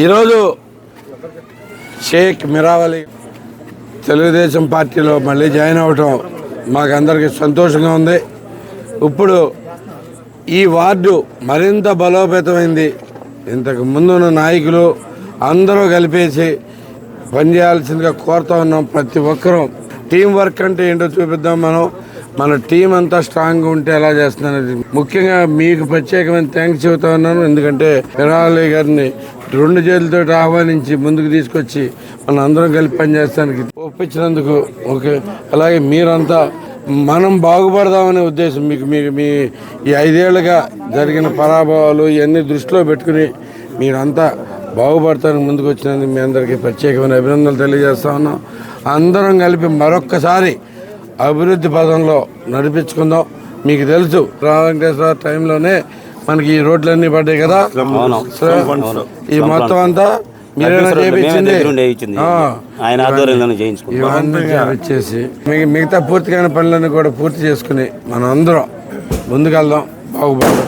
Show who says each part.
Speaker 1: ఈరోజు షేక్ మిరావలి తెలుగుదేశం పార్టీలో మళ్ళీ జాయిన్ అవ్వటం మాకందరికీ సంతోషంగా ఉంది. ఇప్పుడు ఈ వార్డు మరింత బలోపేతమైంది. ఇంతకు ముందున్న నాయకులు అందరూ కలిపేసి పనిచేయాల్సిందిగా కోరుతా ఉన్నాం ప్రతి ఒక్కరూ. టీం వర్క్ అంటే ఏంటో చూపిద్దాం మనం. మన టీం అంతా స్ట్రాంగ్గా ఉంటే ఎలా చేస్తున్నది ముఖ్యంగా మీకు ప్రత్యేకమైన థ్యాంక్స్ చెబుతా ఉన్నాను. ఎందుకంటే పిరాలి గారిని రెండు చేతులతో ఆహ్వానించి ముందుకు తీసుకొచ్చి మన అందరం కలిపి పనిచేస్తానికి ఒప్పించినందుకు ఓకే. అలాగే మీరంతా మనం బాగుపడదామనే ఉద్దేశం మీకు మీకు మీ ఈ ఐదేళ్ళుగా జరిగిన పరాభవాలు ఇవన్నీ దృష్టిలో పెట్టుకుని మీరంతా బాగుపడతానికి ముందుకు వచ్చినందుకు మీ అందరికీ ప్రత్యేకమైన అభినందనలు తెలియజేస్తా ఉన్నాం. అందరం కలిపి మరొక్కసారి అభివృద్ధి పదంలో నడిపించుకుందాం. మీకు తెలుసు రామ టైంలోనే మనకి ఈ రోడ్లన్నీ పడ్డాయి కదా? సో, ఈ మొత్తం అంతా మీరేనా చేపించింది
Speaker 2: ఇచ్చింది
Speaker 1: ఆ.
Speaker 2: ఆయన ఆధ్వర్యంలోనే చేయించుకున్నాం.
Speaker 1: ఇవన్నీ వచ్చేసి మిగతా పూర్తిగా పనులన్నీ కూడా పూర్తి చేసుకుని మనం అందరం ముందుకెళ్దాం. బాగుపడదాం.